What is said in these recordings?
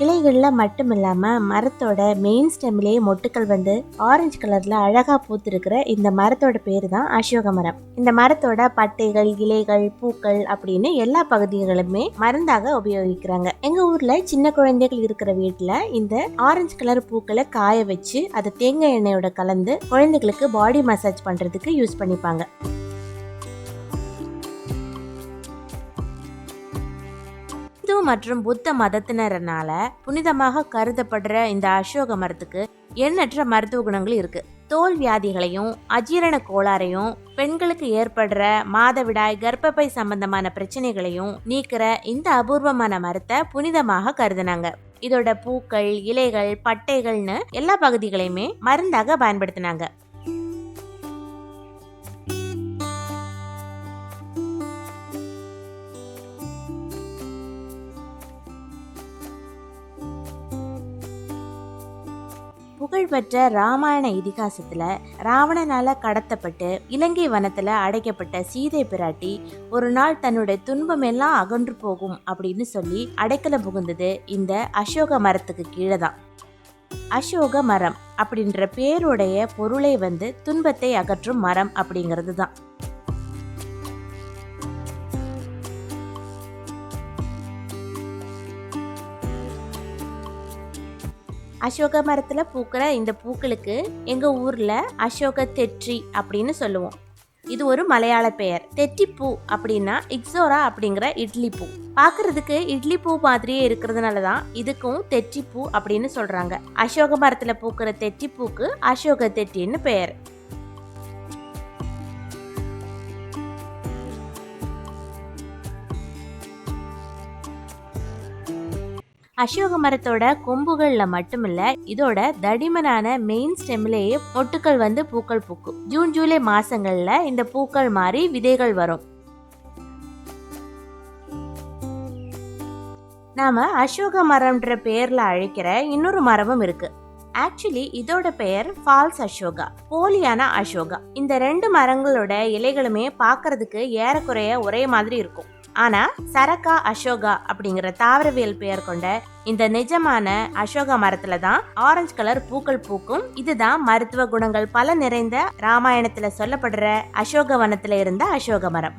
கிளைகளில் மட்டும் இல்லாமல் மரத்தோட மெயின் ஸ்டெம்லேயே மொட்டுக்கள் வந்து ஆரஞ்சு கலரில் அழகாக பூத்திருக்கிற இந்த மரத்தோட பேர் தான் அசோக மரம். இந்த மரத்தோட பட்டைகள் இலைகள் பூக்கள் அப்படின்னு எல்லா பகுதிகளுமே மருந்தாக உபயோகிக்கிறாங்க. எங்கள் ஊரில் சின்ன குழந்தைகள் இருக்கிற வீட்டில் இந்த ஆரஞ்சு கலர் பூக்களை காய வச்சு அதை தேங்காய் எண்ணெயோட கலந்து குழந்தைகளுக்கு பாடி மசாஜ் பண்ணுறதுக்கு யூஸ் பண்ணிப்பாங்க. மற்றும் புத்த மதத்தினரனால புனிதமாக கருதப்படுற இந்த அசோக மரத்துக்கு எண்ணற்ற மருத்துவ குணங்கள் இருக்கு. தோல் வியாதிகளையும் அஜீரண கோளாறையும் பெண்களுக்கு ஏற்படுற மாதவிடாய் கர்ப்பப்பை சம்பந்தமான பிரச்சனைகளையும் நீக்கிற இந்த அபூர்வமான மரத்தை புனிதமாக கருதுனாங்க. இதோட பூக்கள் இலைகள் பட்டைகள்னு எல்லா பகுதிகளையுமே மருந்தாக பயன்படுத்தினாங்க. புகழ்பெற்ற ராமாயண இதிகாசத்துல ராவணனால கடத்தப்பட்டு இலங்கை வனத்துல அடைக்கப்பட்ட சீதை பிராட்டி ஒரு நாள் தன்னுடைய துன்பம் எல்லாம் அகன்று போகும் அப்படின்னு சொல்லி அடைக்கலம் புகுந்தது இந்த அசோக மரத்துக்கு கீழே தான் அசோக மரம் அப்படின்ற பேருடைய பொருளை வந்து துன்பத்தை அகற்றும் மரம் அப்படிங்கிறது தான் அசோக மரத்தில் பூக்கிற இந்த பூக்களுக்கு எங்கள் ஊரில் அசோக தெற்றி அப்படின்னு சொல்லுவோம். இது ஒரு மலையாள பெயர். தெற்றிப்பூ அப்படின்னா இக்ஸோரா அப்படிங்கிற இட்லி பூ. பார்க்கிறதுக்கு இட்லி பூ மாதிரியே இருக்கிறதுனால தான் இதுக்கும் தெற்றிப்பூ அப்படின்னு சொல்றாங்க. அசோக மரத்துல பூக்கிற தெற்றிப்பூக்கு அசோக தெற்றின்னு பெயர். அசோக மரத்தோட கொம்புகள்ல மட்டுமில்ல இதோட தடிமனான மெயின் ஸ்டெம்லேயே மொட்டுக்கள் வந்து பூக்கள் பூக்கும். ஜூன் ஜூலை மாசங்கள்ல இந்த பூக்கள் மாறி விதைகள் வரும். நாம அசோக மரம்ன்ற பெயர்ல அழைக்கிற இன்னொரு மரமும் இருக்கு. ஆக்சுவலி இதோட பெயர் ஃபால்ஸ் அசோகா போலியான அசோகா. இந்த ரெண்டு மரங்களோட இலைகளுமே பார்க்கறதுக்கு ஏறக்குறைய ஒரே மாதிரி இருக்கும். ஆனா சரக்கா அசோகா அப்படிங்கிற தாவரவியல் பெயர் கொண்ட இந்த நிஜமான அசோகா மரத்துல தான் ஆரஞ்சு கலர் பூக்கள் பூக்கும். இதுதான் மருத்துவ குணங்கள் பல நிறைந்த ராமாயணத்துல சொல்லப்படுற அசோக வனத்துல இருந்த அசோக மரம்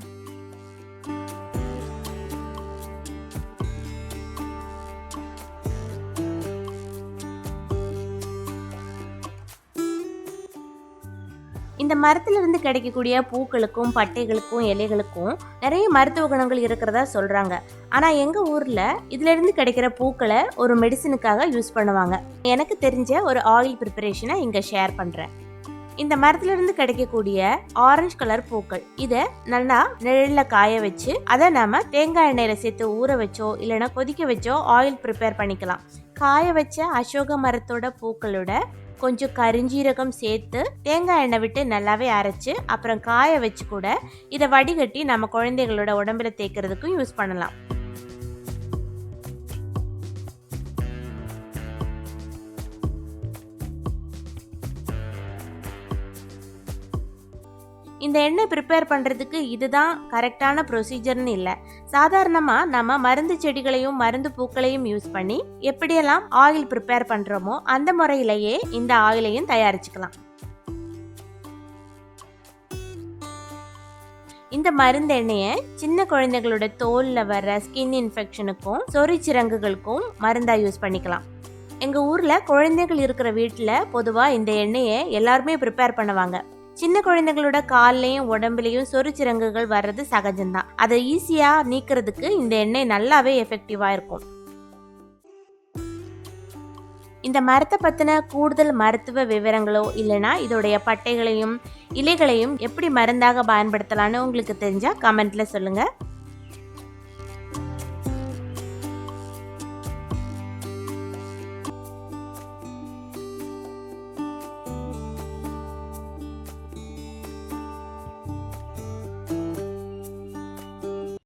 இந்த மரத்திலிருந்து கிடைக்கக்கூடிய பூக்களுக்கும் பட்டைகளுக்கும் இலைகளுக்கும் நிறைய மருத்துவ குணங்கள் இருக்கிறதா சொல்கிறாங்க ஆனால் எங்கள் ஊரில் இதிலிருந்து கிடைக்கிற பூக்களை ஒரு மெடிசனுக்காக யூஸ் பண்ணுவாங்க. எனக்கு தெரிஞ்ச ஒரு ஆயில் ப்ரிப்பரேஷனை இங்கே ஷேர் பண்ணுறேன் இந்த மரத்திலிருந்து கிடைக்கக்கூடிய ஆரஞ்சு கலர் பூக்கள் இதை நல்லா நிழலில் காய வச்சு அதை நம்ம தேங்காய் எண்ணெயில் சேர்த்து ஊற வச்சோ இல்லைன்னா கொதிக்க வச்சோ ஆயில் ப்ரிப்பேர் பண்ணிக்கலாம். காய வச்ச அசோக மரத்தோட பூக்களோட கொஞ்சம் கரிஞ்சீரகம் சேர்த்து தேங்காய் எண்ணெய் விட்டு நல்லாவே அரைச்சி அப்புறம் காய வச்சு கூட இதை வடிகட்டி நம்ம குழந்தைகளோட உடம்புல தேய்க்கிறதுக்கும் யூஸ் பண்ணலாம். இந்த எண்ணெய் ப்ரிப்பேர் பண்ணுறதுக்கு இதுதான் கரெக்டான ப்ரொசீஜர்னு இல்லை. சாதாரணமாக நம்ம மருந்து செடிகளையும் மருந்து பூக்களையும் யூஸ் பண்ணி எப்படியெல்லாம் ஆயில் ப்ரிப்பேர் பண்ணுறோமோ அந்த முறையிலேயே இந்த ஆயிலையும் தயாரிச்சுக்கலாம். இந்த மருந்து எண்ணெயை சின்ன குழந்தைகளோட தோலில் வர ஸ்கின் இன்ஃபெக்ஷனுக்கும் சொறிச்சிறங்குகளுக்கும் மருந்தாக யூஸ் பண்ணிக்கலாம். எங்கள் ஊரில் குழந்தைகள் இருக்கிற வீட்டில் பொதுவாக இந்த எண்ணெயை எல்லாருமே ப்ரிப்பேர் பண்ணுவாங்க. சின்ன குழந்தைகளோட கால்லையும் உடம்புலையும் சொறிச்சிறங்குகள் வர்றது சகஜம்தான். அதை ஈஸியாக நீக்கிறதுக்கு இந்த எண்ணெய் நல்லாவே எஃபெக்டிவாக இருக்கும். இந்த மரத்தை பற்றின கூடுதல் மருத்துவ விவரங்களோ இல்லைனா இதோடைய பட்டைகளையும் இலைகளையும் எப்படி மருந்தாக பயன்படுத்தலாம்னு உங்களுக்கு தெரிஞ்சால் கமெண்ட்டில் சொல்லுங்கள்